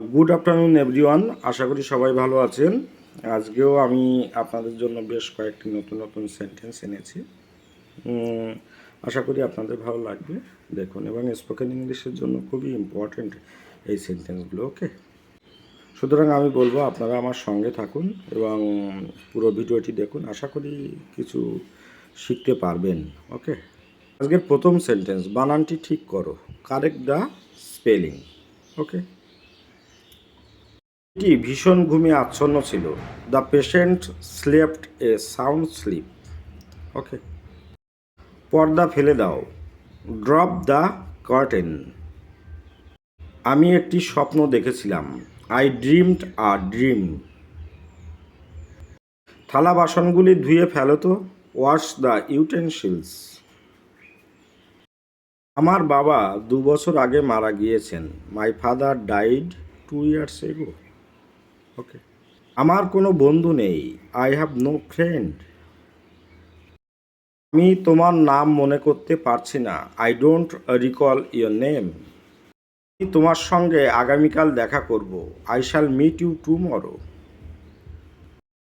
Good afternoon everyone আশা করি সবাই ভালো আছেন। আজকেও আমি আপনাদের জন্য বেশ কয়েকটি নতুন নতুন সেন্টেন্স এনেছি। আশা করি আপনাদের ভালো লাগবে। দেখুন, এবং স্পোকেন ইংলিশের জন্য খুবই ইম্পর্ট্যান্ট এই সেন্টেন্সগুলো ওকে সুতরাং আমি বলব, আপনারা আমার সঙ্গে থাকুন এবং পুরো ভিডিওটি দেখুন। আশা করি কিছু শিখতে পারবেন ওকে আজকের প্রথম সেন্টেন্স বানানটি ঠিক করো। কারেক্ট দ্য স্পেলিং ওকে এটি ভীষণ ঘুমে আচ্ছন্ন ছিল। The patient slept a sound sleep okay পর্দা ফেলে দাও। ড্রপ দ্য কার্টেন আমি একটি স্বপ্ন দেখেছিলাম। আই ড্রিমড আ ড্রিম থালা বাসনগুলি ধুয়ে ফেলো তো। ওয়াশ দ্য ইউটেনসিলস আমার বাবা দু বছর আগে মারা গিয়েছেন। My father died two years ago okay আমার কোনো বন্ধু নেই। আই হ্যাভ নো ফ্রেন্ড আমি তোমার নাম মনে করতে পারছি না। I don't recall your name আমি তোমার সঙ্গে আগামীকাল দেখা করব। I shall meet you tomorrow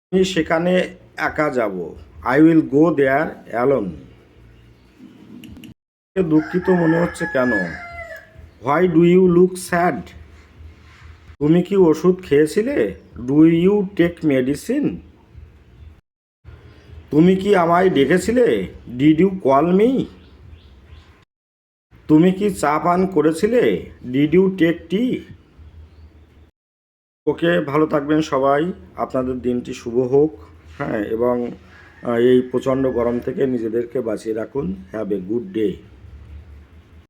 আমি সেখানে একা যাব। I will go there alone দুঃখিত মনে হচ্ছে কেন? Why do you look sad তুমি কি ওষুধ খেয়েছিলে? ডু ইউ টেক মেডিসিন তুমি কি আমায় ডেকেছিলে? ডিড ইউ কল মি তুমি কি চা পান করেছিলে? Did you take tea okay, ভালো থাকবেন সবাই। আপনাদের দিনটি শুভ হোক। হ্যাঁ এবং এই প্রচণ্ড গরম থেকে নিজেদেরকে বাঁচিয়ে রাখুন। Have a good day